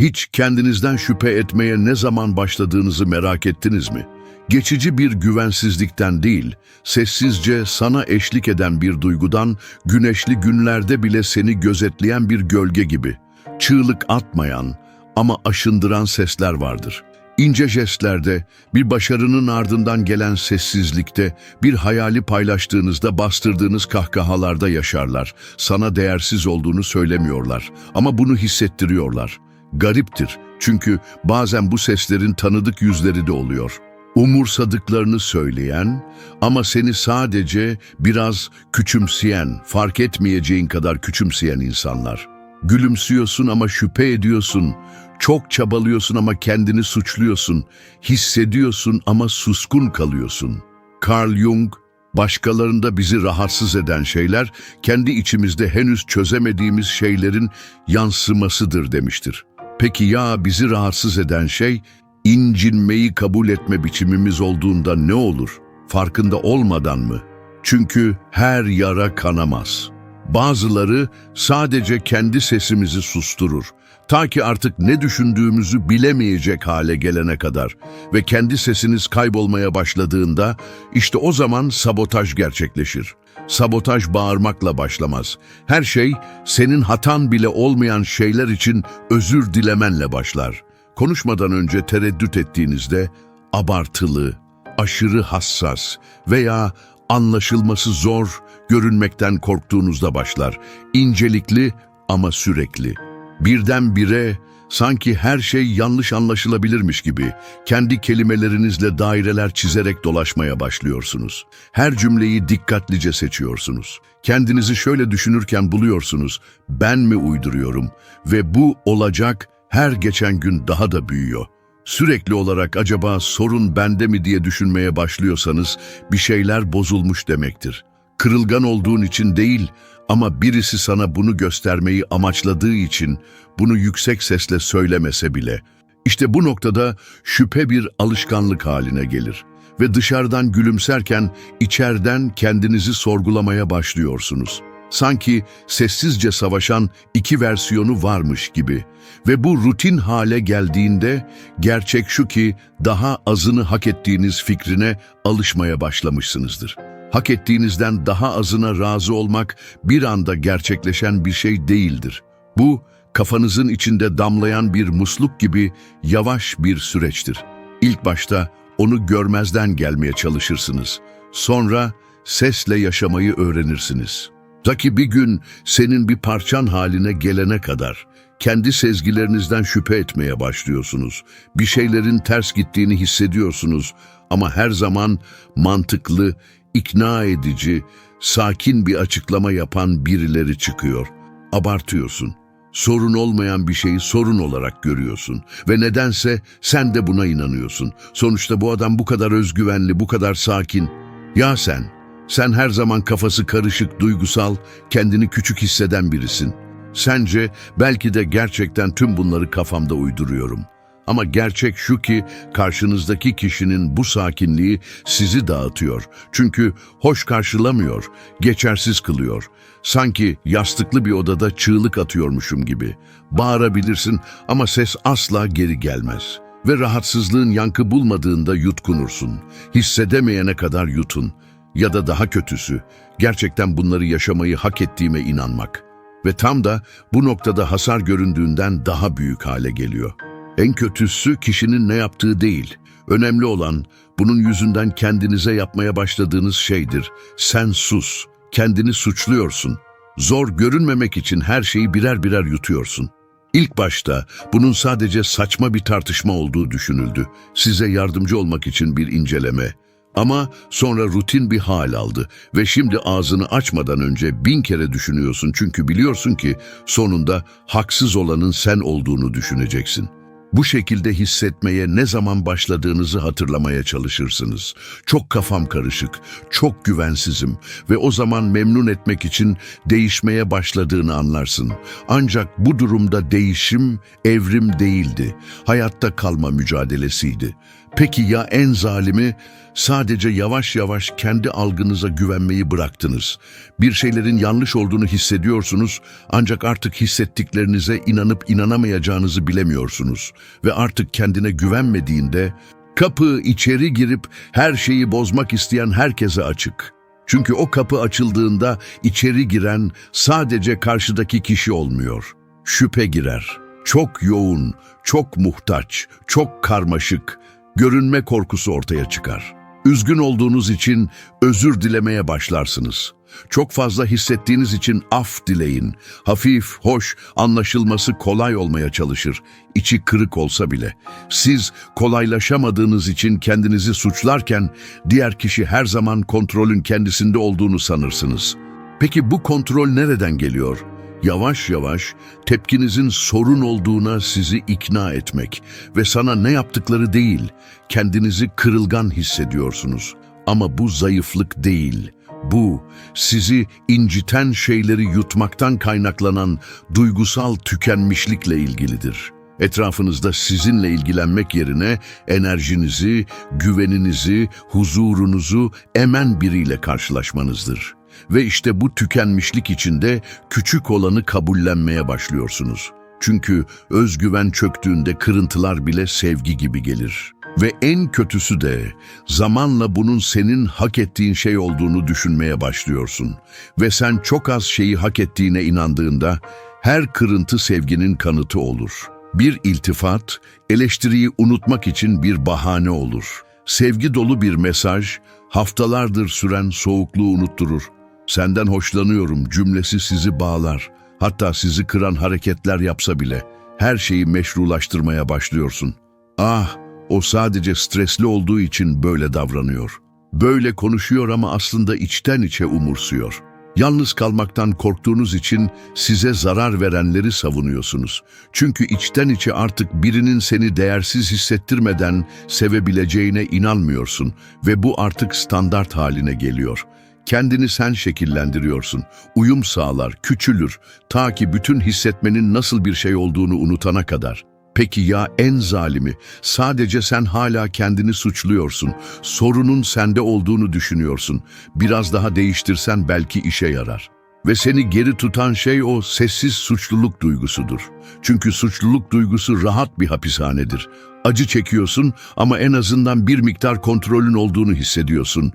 Hiç kendinizden şüphe etmeye ne zaman başladığınızı merak ettiniz mi? Geçici bir güvensizlikten değil, sessizce sana eşlik eden bir duygudan, güneşli günlerde bile seni gözetleyen bir gölge gibi. Çığlık atmayan ama aşındıran sesler vardır. İnce jestlerde, bir başarının ardından gelen sessizlikte, bir hayali paylaştığınızda bastırdığınız kahkahalarda yaşarlar. Sana değersiz olduğunu söylemiyorlar ama bunu hissettiriyorlar. Gariptir çünkü bazen bu seslerin tanıdık yüzleri de oluyor. Umursadıklarını söyleyen ama seni sadece biraz küçümseyen, fark etmeyeceğin kadar küçümseyen insanlar. Gülümsüyorsun ama şüphe ediyorsun, çok çabalıyorsun ama kendini suçluyorsun, hissediyorsun ama suskun kalıyorsun. Carl Jung, başkalarında bizi rahatsız eden şeyler, kendi içimizde henüz çözemediğimiz şeylerin yansımasıdır demiştir. Peki ya bizi rahatsız eden şey, incinmeyi kabul etme biçimimiz olduğunda ne olur? Farkında olmadan mı? Çünkü her yara kanamaz. Bazıları sadece kendi sesimizi susturur. Ta ki artık ne düşündüğümüzü bilemeyecek hale gelene kadar ve kendi sesiniz kaybolmaya başladığında işte o zaman sabotaj gerçekleşir. Sabotaj bağırmakla başlamaz. Her şey senin hatan bile olmayan şeyler için özür dilemenle başlar. Konuşmadan önce tereddüt ettiğinizde abartılı, aşırı hassas veya anlaşılması zor, görünmekten korktuğunuzda başlar. İncelikli ama sürekli. Birdenbire sanki her şey yanlış anlaşılabilirmiş gibi kendi kelimelerinizle daireler çizerek dolaşmaya başlıyorsunuz. Her cümleyi dikkatlice seçiyorsunuz. Kendinizi şöyle düşünürken buluyorsunuz, ben mi uyduruyorum ve bu olacak her geçen gün daha da büyüyor. Sürekli olarak acaba sorun bende mi diye düşünmeye başlıyorsanız bir şeyler bozulmuş demektir. Kırılgan olduğun için değil ama birisi sana bunu göstermeyi amaçladığı için bunu yüksek sesle söylemese bile. İşte bu noktada şüphe bir alışkanlık haline gelir ve dışarıdan gülümserken içeriden kendinizi sorgulamaya başlıyorsunuz. Sanki sessizce savaşan iki versiyonu varmış gibi ve bu rutin hale geldiğinde gerçek şu ki daha azını hak ettiğiniz fikrine alışmaya başlamışsınızdır. Hak ettiğinizden daha azına razı olmak bir anda gerçekleşen bir şey değildir. Bu kafanızın içinde damlayan bir musluk gibi yavaş bir süreçtir. İlk başta onu görmezden gelmeye çalışırsınız. Sonra sesle yaşamayı öğrenirsiniz. Ta ki bir gün senin bir parçan haline gelene kadar kendi sezgilerinizden şüphe etmeye başlıyorsunuz. Bir şeylerin ters gittiğini hissediyorsunuz ama her zaman mantıklı, ikna edici, sakin bir açıklama yapan birileri çıkıyor. Abartıyorsun. Sorun olmayan bir şeyi sorun olarak görüyorsun ve nedense sen de buna inanıyorsun. Sonuçta bu adam bu kadar özgüvenli, bu kadar sakin. Ya sen? Sen her zaman kafası karışık, duygusal, kendini küçük hisseden birisin. Sence belki de gerçekten tüm bunları kafamda uyduruyorum. Ama gerçek şu ki karşınızdaki kişinin bu sakinliği sizi dağıtıyor. Çünkü hoş karşılamıyor, geçersiz kılıyor. Sanki yastıklı bir odada çığlık atıyormuşum gibi. Bağırabilirsin ama ses asla geri gelmez. Ve rahatsızlığın yankı bulmadığında yutkunursun. Hissedemeyene kadar yutun. Ya da daha kötüsü, gerçekten bunları yaşamayı hak ettiğime inanmak. Ve tam da bu noktada hasar göründüğünden daha büyük hale geliyor. En kötüsü kişinin ne yaptığı değil. Önemli olan bunun yüzünden kendinize yapmaya başladığınız şeydir. Sen sus, kendini suçluyorsun. Zor görünmemek için her şeyi birer birer yutuyorsun. İlk başta bunun sadece saçma bir tartışma olduğu düşünüldü. Size yardımcı olmak için bir inceleme. Ama sonra rutin bir hal aldı ve şimdi ağzını açmadan önce bin kere düşünüyorsun çünkü biliyorsun ki sonunda haksız olanın sen olduğunu düşüneceksin. Bu şekilde hissetmeye ne zaman başladığınızı hatırlamaya çalışırsınız. Çok kafam karışık, çok güvensizim ve o zaman memnun etmek için değişmeye başladığını anlarsın. Ancak bu durumda değişim evrim değildi, hayatta kalma mücadelesiydi. Peki ya en zalimi? Sadece yavaş yavaş kendi algınıza güvenmeyi bıraktınız. Bir şeylerin yanlış olduğunu hissediyorsunuz ancak artık hissettiklerinize inanıp inanamayacağınızı bilemiyorsunuz. Ve artık kendine güvenmediğinde kapı içeri girip her şeyi bozmak isteyen herkese açık. Çünkü o kapı açıldığında içeri giren sadece karşıdaki kişi olmuyor. Şüphe girer. Çok yoğun, çok muhtaç, çok karmaşık, görünme korkusu ortaya çıkar. Üzgün olduğunuz için özür dilemeye başlarsınız. Çok fazla hissettiğiniz için af dileyin. Hafif, hoş, anlaşılması kolay olmaya çalışır. İçi kırık olsa bile. Siz kolaylaşamadığınız için kendinizi suçlarken diğer kişi her zaman kontrolün kendisinde olduğunu sanırsınız. Peki bu kontrol nereden geliyor? Yavaş yavaş tepkinizin sorun olduğuna sizi ikna etmek ve sana ne yaptıkları değil, kendinizi kırılgan hissediyorsunuz. Ama bu zayıflık değil. Bu, sizi inciten şeyleri yutmaktan kaynaklanan duygusal tükenmişlikle ilgilidir. Etrafınızda sizinle ilgilenmek yerine enerjinizi, güveninizi, huzurunuzu emen biriyle karşılaşmanızdır. Ve işte bu tükenmişlik içinde küçük olanı kabullenmeye başlıyorsunuz. Çünkü özgüven çöktüğünde kırıntılar bile sevgi gibi gelir. Ve en kötüsü de zamanla bunun senin hak ettiğin şey olduğunu düşünmeye başlıyorsun. Ve sen çok az şeyi hak ettiğine inandığında her kırıntı sevginin kanıtı olur. Bir iltifat, eleştiriyi unutmak için bir bahane olur. Sevgi dolu bir mesaj, haftalardır süren soğukluğu unutturur. Senden hoşlanıyorum cümlesi sizi bağlar. Hatta sizi kıran hareketler yapsa bile her şeyi meşrulaştırmaya başlıyorsun. Ah, o sadece stresli olduğu için böyle davranıyor. Böyle konuşuyor ama aslında içten içe umursuyor. Yalnız kalmaktan korktuğunuz için size zarar verenleri savunuyorsunuz. Çünkü içten içe artık birinin seni değersiz hissettirmeden sevebileceğine inanmıyorsun ve bu artık standart haline geliyor. Kendini sen şekillendiriyorsun. Uyum sağlar, küçülür, ta ki bütün hissetmenin nasıl bir şey olduğunu unutana kadar. Peki ya en zalimi? Sadece sen hala kendini suçluyorsun. Sorunun sende olduğunu düşünüyorsun. Biraz daha değiştirsen belki işe yarar. Ve seni geri tutan şey o sessiz suçluluk duygusudur. Çünkü suçluluk duygusu rahat bir hapishanedir. Acı çekiyorsun ama en azından bir miktar kontrolün olduğunu hissediyorsun.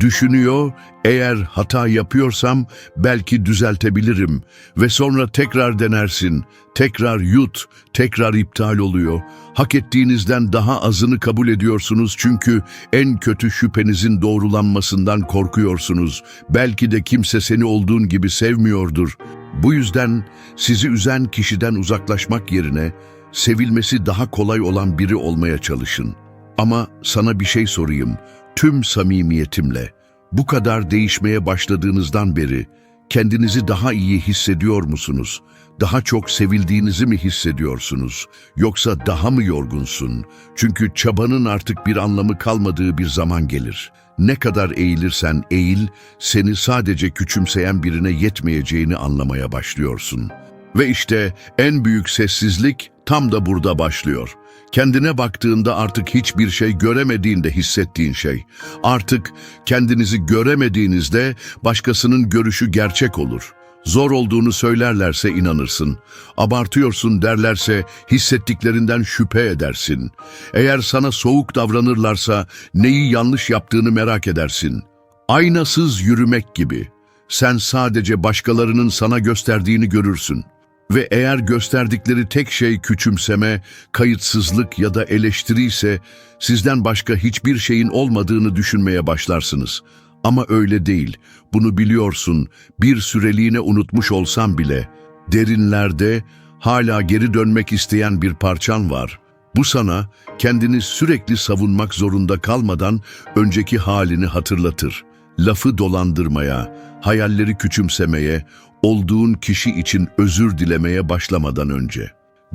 Düşünüyor, eğer hata yapıyorsam belki düzeltebilirim ve sonra tekrar denersin. Tekrar yut, tekrar iptal oluyor. Hak ettiğinizden daha azını kabul ediyorsunuz çünkü en kötü şüphenizin doğrulanmasından korkuyorsunuz. Belki de kimse seni olduğun gibi sevmiyordur. Bu yüzden sizi üzen kişiden uzaklaşmak yerine sevilmesi daha kolay olan biri olmaya çalışın. Ama sana bir şey sorayım, tüm samimiyetimle. Bu kadar değişmeye başladığınızdan beri kendinizi daha iyi hissediyor musunuz? Daha çok sevildiğinizi mi hissediyorsunuz? Yoksa daha mı yorgunsun? Çünkü çabanın artık bir anlamı kalmadığı bir zaman gelir. Ne kadar eğilirsen eğil, seni sadece küçümseyen birine yetmeyeceğini anlamaya başlıyorsun. Ve işte en büyük sessizlik tam da burada başlıyor. Kendine baktığında artık hiçbir şey göremediğinde hissettiğin şey. Artık kendinizi göremediğinizde başkasının görüşü gerçek olur. Zor olduğunu söylerlerse inanırsın. Abartıyorsun derlerse hissettiklerinden şüphe edersin. Eğer sana soğuk davranırlarsa neyi yanlış yaptığını merak edersin. Aynasız yürümek gibi. Sen sadece başkalarının sana gösterdiğini görürsün. Ve eğer gösterdikleri tek şey küçümseme, kayıtsızlık ya da eleştiri ise sizden başka hiçbir şeyin olmadığını düşünmeye başlarsınız. Ama öyle değil. Bunu biliyorsun. Bir süreliğine unutmuş olsam bile derinlerde hala geri dönmek isteyen bir parçan var. Bu sana kendini sürekli savunmak zorunda kalmadan önceki halini hatırlatır. Lafı dolandırmaya, hayalleri küçümsemeye, olduğun kişi için özür dilemeye başlamadan önce.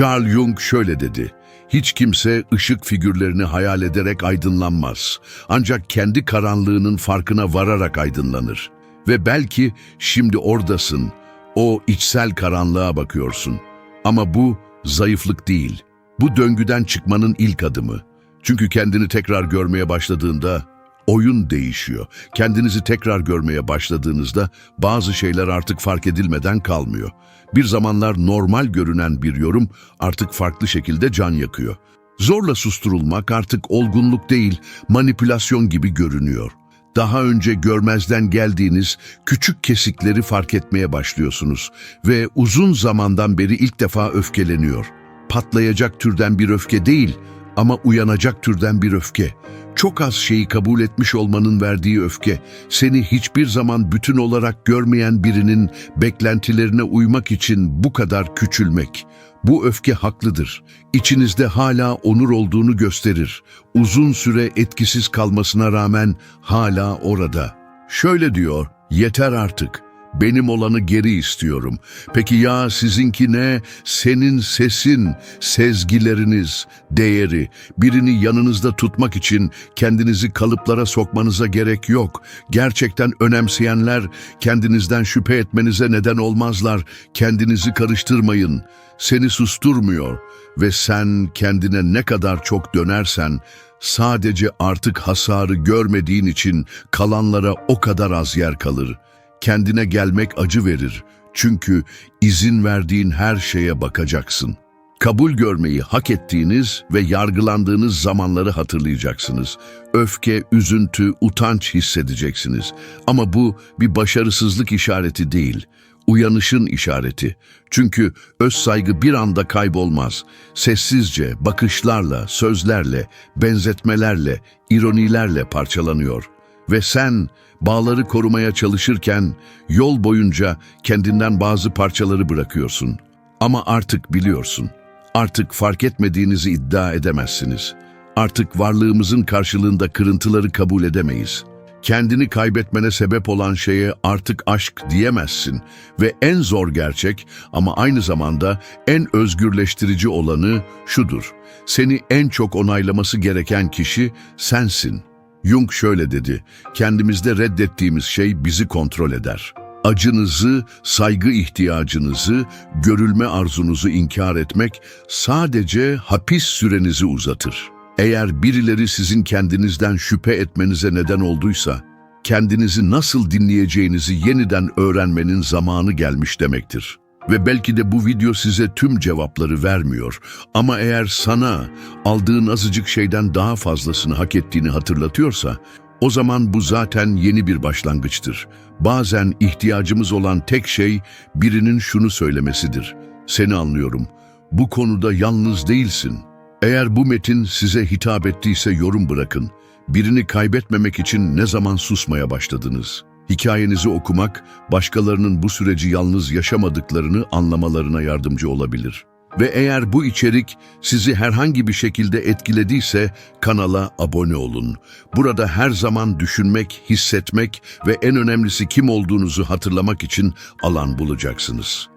Carl Jung şöyle dedi, hiç kimse ışık figürlerini hayal ederek aydınlanmaz. Ancak kendi karanlığının farkına vararak aydınlanır. Ve belki şimdi oradasın, o içsel karanlığa bakıyorsun. Ama bu zayıflık değil, bu döngüden çıkmanın ilk adımı. Çünkü kendini tekrar görmeye başladığında oyun değişiyor. Kendinizi tekrar görmeye başladığınızda bazı şeyler artık fark edilmeden kalmıyor. Bir zamanlar normal görünen bir yorum artık farklı şekilde can yakıyor. Zorla susturulmak artık olgunluk değil, manipülasyon gibi görünüyor. Daha önce görmezden geldiğiniz küçük kesikleri fark etmeye başlıyorsunuz ve uzun zamandan beri ilk defa öfkeleniyor. Patlayacak türden bir öfke değil ama uyanacak türden bir öfke. Çok az şeyi kabul etmiş olmanın verdiği öfke, seni hiçbir zaman bütün olarak görmeyen birinin beklentilerine uymak için bu kadar küçülmek. Bu öfke haklıdır. İçinizde hala onur olduğunu gösterir. Uzun süre etkisiz kalmasına rağmen hala orada. Şöyle diyor, yeter artık. Benim olanı geri istiyorum. Peki ya sizinki ne? Senin sesin, sezgileriniz, değeri. Birini yanınızda tutmak için kendinizi kalıplara sokmanıza gerek yok. Gerçekten önemseyenler kendinizden şüphe etmenize neden olmazlar. Kendinizi karıştırmayın. Seni susturmuyor ve sen kendine ne kadar çok dönersen sadece artık hasarı görmediğin için kalanlara o kadar az yer kalır. Kendine gelmek acı verir. Çünkü izin verdiğin her şeye bakacaksın. Kabul görmeyi hak ettiğiniz ve yargılandığınız zamanları hatırlayacaksınız. Öfke, üzüntü, utanç hissedeceksiniz. Ama bu bir başarısızlık işareti değil, uyanışın işareti. Çünkü öz saygı bir anda kaybolmaz. Sessizce, bakışlarla, sözlerle, benzetmelerle, ironilerle parçalanıyor. Ve sen bağları korumaya çalışırken yol boyunca kendinden bazı parçaları bırakıyorsun. Ama artık biliyorsun. Artık fark etmediğinizi iddia edemezsiniz. Artık varlığımızın karşılığında kırıntıları kabul edemeyiz. Kendini kaybetmene sebep olan şeye artık aşk diyemezsin ve en zor gerçek ama aynı zamanda en özgürleştirici olanı şudur. Seni en çok onaylaması gereken kişi sensin. Jung şöyle dedi, kendimizde reddettiğimiz şey bizi kontrol eder. Acınızı, saygı ihtiyacınızı, görülme arzunuzu inkar etmek sadece hapis sürenizi uzatır. Eğer birileri sizin kendinizden şüphe etmenize neden olduysa, kendinizi nasıl dinleyeceğinizi yeniden öğrenmenin zamanı gelmiş demektir. Ve belki de bu video size tüm cevapları vermiyor. Ama eğer sana aldığın azıcık şeyden daha fazlasını hak ettiğini hatırlatıyorsa, o zaman bu zaten yeni bir başlangıçtır. Bazen ihtiyacımız olan tek şey birinin şunu söylemesidir. Seni anlıyorum. Bu konuda yalnız değilsin. Eğer bu metin size hitap ettiyse yorum bırakın. Birini kaybetmemek için ne zaman susmaya başladınız? Hikayenizi okumak, başkalarının bu süreci yalnız yaşamadıklarını anlamalarına yardımcı olabilir. Ve eğer bu içerik sizi herhangi bir şekilde etkilediyse kanala abone olun. Burada her zaman düşünmek, hissetmek ve en önemlisi kim olduğunuzu hatırlamak için alan bulacaksınız.